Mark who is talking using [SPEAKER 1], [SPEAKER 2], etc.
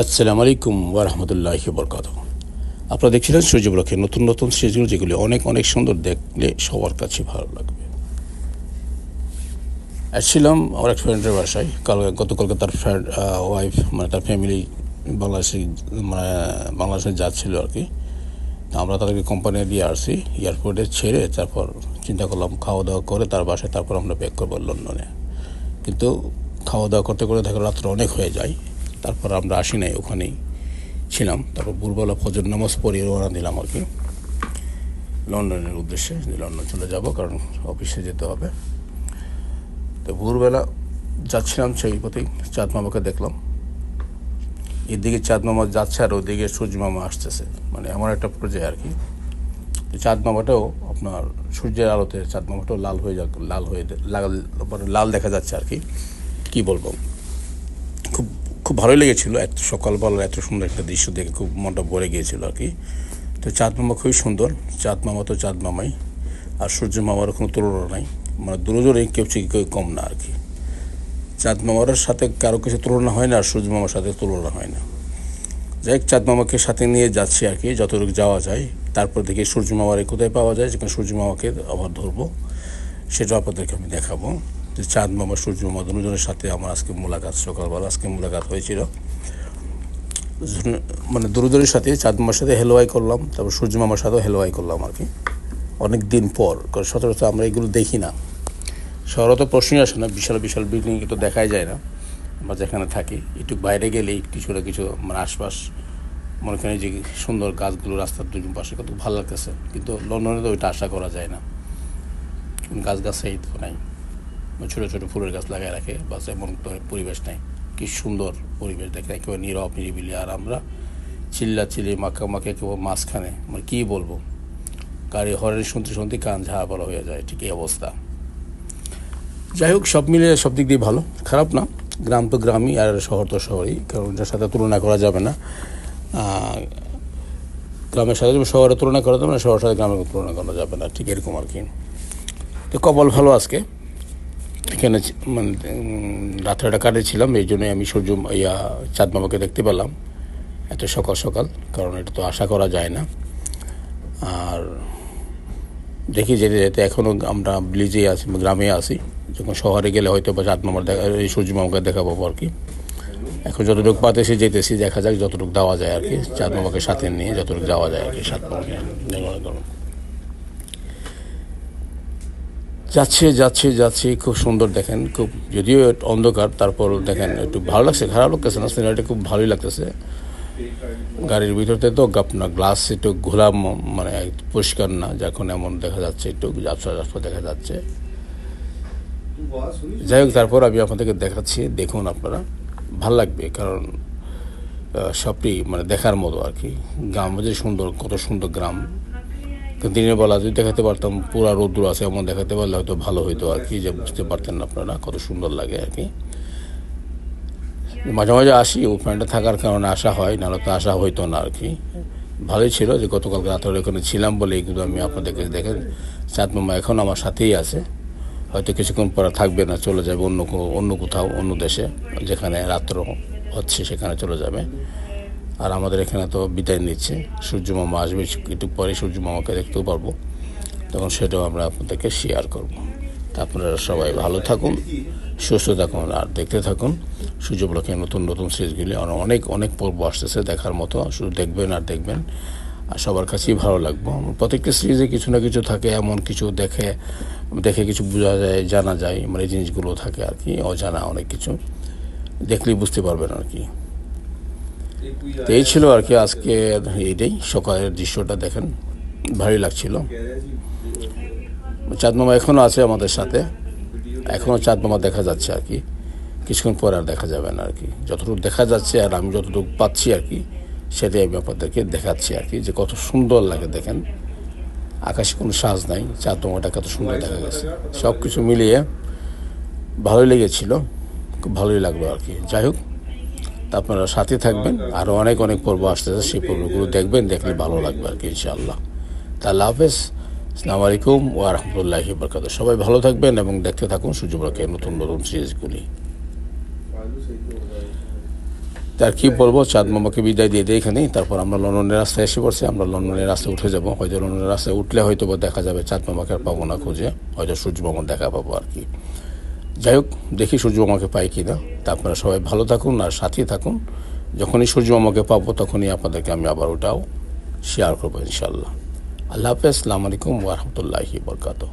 [SPEAKER 1] আসসালামু আলাইকুম ওরহমতুল্লাহ বরকাত আপনারা দেখছিলেন সূর্যব্রক্ষের নতুন নতুন সিরিজগুলো যেগুলি অনেক অনেক সুন্দর দেখলে সবার কাছে ভালো লাগবে। আসছিলাম আমার এক ফ্রেন্ডের বাসায়। কাল গতকালকে তার ফ্রেন্ড ওয়াইফ মানে তার ফ্যামিলি বাংলাদেশে মানে বাংলাদেশে যাচ্ছিল আর কি। আমরা তাদেরকে কোম্পানি দিয়ে আসছি। এয়ারপোর্টে ছেড়ে তারপর চিন্তা করলাম খাওয়া দাওয়া করে তার বাসায় তারপর আমরা ব্যাক করব লন্ডনে। কিন্তু খাওয়া দাওয়া করতে করতে দেখা রাত্রে অনেক হয়ে যায়। তারপর আমরা আসি নাই, ওখানেই ছিলাম। তারপর ভোরবেলা ফজর নামাজ পড়িয়ে রওনা দিলাম আর কি। লন্ডনের উদ্দেশ্যে যে লন্ডন চলে যাব, কারণ অফিসে যেতে হবে। তো ভোরবেলা যাচ্ছিলাম সেই পথেই চাঁদ মামাকে দেখলাম। এদিকে চাঁদ মামা যাচ্ছে আর ওদিকে সূর্য মামা আসতেছে। মানে এমন একটা পর্যায়ে আর কি। তো চাঁদ মামাটাও আপনার সূর্যের আলোতে, চাঁদ মামাটাও লাল হয়ে যাক, লাল হয়ে, লাল মানে লাল দেখা যাচ্ছে আর কি। কী বলব? খুব ভালোই লেগেছিলো। এত সকালবেলা এত সুন্দর একটা দৃশ্য দেখে খুব মনটা ভরে গিয়েছিল আর কি। তো চাঁদ মামা খুবই সুন্দর। চাঁদ মামা তো চাঁদ মামাই। আর সূর্য মামারও কোনো তুলনা নাই। মানে দুজনেই কেউ কেউ কম না আর কি। চাঁদ মামার সাথে কারও কিছু তুলনা হয় না আর সূর্য মামার সাথে তুলনা হয় না। যাই হোক, চাঁদ মামাকে সাথে নিয়ে যাচ্ছি আর কি, যতটুকু যাওয়া যায়। তারপর দেখি সূর্য মামারে কোথায় পাওয়া যায়, যেখানে সূর্য মামাকে আবার ধরবো। সেটা আপনাদেরকে আমি দেখাবো। যে চাঁদ, মামা, সূর্য, মামা, দুজনের সাথে আমার আজকে মোলাকাত, সকালবেলা আজকে মোলাকাত হয়েছিল। মানে দুজনের সাথে চাঁদ মামার সাথে হেলোয়াই করলাম, তারপর সূর্য মামার সাথেও হেলোয়াই করলাম আর কি। অনেক দিন পর, কারণ সচরাচর আমরা এগুলো দেখি না। শহরে তো প্রশ্নই আসে না, বিশাল বিশাল বিল্ডিং তো দেখাই যায় না। আমরা যেখানে থাকি, একটু বাইরে গেলেই কিছু না কিছু মানে আশপাশ, মনে করেন যে সুন্দর গাছগুলো, রাস্তার দুজন পাশে কত ভালো লাগতেছে। কিন্তু লন্ডনে তো ওইটা আশা করা যায় না। গাছ গাছাই তো নাই। ছোটো ছোটো ফুলের গাছ লাগাই রাখে, বাস এমন পরিবেশ নাই। কি সুন্দর পরিবেশ দেখে একেবারে নীরব, নিরিবিলি। আর আমরা চিল্লা চিল্লি মাখা মাখে, একেবারে মাঝখানে। মানে কী বলব? গাড়ি হরেন শুনতে শুনতে কান ঝাড়া পড়া হয়ে যায়, ঠিক এই অবস্থা। যাই হোক, সব মিলে সব দিক দিয়ে ভালো। খারাপ না, গ্রাম তো গ্রামই, আর শহর তো শহরই। কারণ এটার সাথে তুলনা করা যাবে না। গ্রামের সাথে শহরের তুলনা করা যাবে না, শহরের সাথে গ্রামের তুলনা করা যাবে না, ঠিক এরকম আর কি। তো কপাল ভালো আজকে। এখানে মানে রাত্রে রাত্রেটা কাটেছিলাম এই জন্যই আমি সূর্য ইয়া চাঁদ মামাকে দেখতে পেলাম। এত সকাল সকাল, কারণ এটা তো আশা করা যায় না। আর দেখি যেতে যেতে এখনও আমরা ব্লিজে আছি গ্রামে আছি। যখন শহরে গেলে হয়তো বা চাঁদ মামার দেখা এই সূর্য মামাকে দেখাবো আর কি। এখন যতটুকু পাতে এসে যেতেছি, দেখা যাক যতটুকু দেওয়া যায় আর কি। চাঁদ মামাকে সাথে নিয়ে যতটুকু যাওয়া যায় আর কি, সাত মামাকে যাচ্ছে যাচ্ছে যাচ্ছে, খুব সুন্দর দেখেন, খুব যদিও অন্ধকার, তারপর দেখেন একটু ভালো লাগছে, খারাপ লাগতেছে না সিনারিটা খুব ভালোই লাগতেছে। গাড়ির ভিতরতে তো আপনার গ্লাস একটু ঘোলা মানে পরিষ্কার না যখন এমন দেখা যাচ্ছে, একটু যাত্রা যাত্রা দেখা যাচ্ছে। যাই হোক, তারপর আমি আপনাদেরকে দেখাচ্ছি, দেখুন আপনারা। ভালো লাগবে, কারণ সবটি মানে দেখার মতো আর কি। গ্রাম যে সুন্দর, কত সুন্দর গ্রাম। দিনের বেলা যদি দেখাতে পারতাম, পুরা রৌদ্র আছে, এমন দেখাতে পারলে হয়তো ভালো হইতো আর কি, যে বুঝতে পারতেন না আপনারা, কত সুন্দর লাগে আর কি। মাঝে মাঝে আসি ও ফ্যানটা থাকার কারণে আসা হয়, নাহলে তো আসা হইতো না আর কি। ভালোই ছিল যে গতকাল রাত্রে ওখানে ছিলাম বলে কিন্তু আমি আপনাদেরকে দেখেন চাঁদ মামা এখন আমার সাথেই আছে। হয়তো কিছুক্ষণ পরে থাকবে না, চলে যাবে অন্য অন্য কোথাও, অন্য দেশে, যেখানে রাত্র হচ্ছে, সেখানে চলে যাবে। আর আমাদের এখানে তো বিদায় নিচ্ছে। সূর্য মামা আসবে, একটু পরে সূর্য মামাকে দেখতেও পারব। তখন সেটাও আমরা আপনাদেরকে শেয়ার করব। আপনারা সবাই ভালো থাকুন, সুস্থ থাকুন আর দেখতে থাকুন। সূর্য নতুন নতুন সিরিজগুলি আর অনেক অনেক পর্ব আসতেছে দেখার মতো। শুধু দেখবেন আর দেখবেন। আর সবার কাছেই ভালো লাগবো। প্রত্যেকটা সিরিজে কিছু না কিছু থাকে, এমন কিছু দেখে দেখে কিছু বোঝা যায়, জানা যায়। মানে জিনিসগুলো থাকে আর কি, অজানা অনেক কিছু। দেখলেই বুঝতে পারবেন আর কি। তো এই ছিল আর কি আজকে এইটাই। সকালের দৃশ্যটা দেখেন, ভালোই লাগছিল। চাঁদ মামা এখনও আছে আমাদের সাথে। এখনও চাঁদ মামা দেখা যাচ্ছে আর কি। কিছুক্ষণ পর আর দেখা যাবে না আর কি। যতটুকু দেখা যাচ্ছে আর আমি যতটুকু পাচ্ছি আর কি, সেটাই আমি আপনাদেরকে দেখাচ্ছি আর কি, যে কত সুন্দর লাগে দেখেন। আকাশে কোনো সাজ নাই চাঁদ মামাটা কত সুন্দর দেখা গেছে। সব কিছু মিলিয়ে ভালোই লেগেছিল, খুব ভালোই লাগল আর কি। যাই হোক আপনারা সাথে থাকবেন। আরও অনেক অনেক পর্ব আসতেছে, সেই পর্বগুলো দেখবেন, দেখলে ভালো লাগবে আর কি, ইনশাআল্লাহ। তা আল্লাহ হাফেজ। আসসালামু আলাইকুম ও রহমতুল্লাহি বরকাত সবাই ভালো থাকবেন এবং দেখতে থাকুন সূর্যব্রকের নতুন নতুন সিরিজগুলি। তার কি বলব, চাঁদ মামাকে বিদায় দিয়ে দিই এখানেই। তারপর আমরা লন্ডনের রাস্তায় এসে পড়ছি, আমরা লন্ডনের রাস্তায় উঠে যাব। হয়তো লন্ডনের রাস্তায় উঠলে হয়তো দেখা যাবে চাঁদ মামাকে আর পাবো না খুঁজে, হয়তো সূর্য মামার দেখা পাবো আর কি। যাই হোক, দেখি সূর্য মামাকে পাই কি না তা আপনারা সবাই ভালো থাকুন আর সাথে থাকুন। যখনই সূর্য মামাকে পাবো, তখনই আপনাদেরকে আমি আবার ওটাও শেয়ার করব ইনশাল্লাহ আল্লাহ হাফেজ আসসালামু আলাইকুম ওরহমতুল্লাহি বরকাতু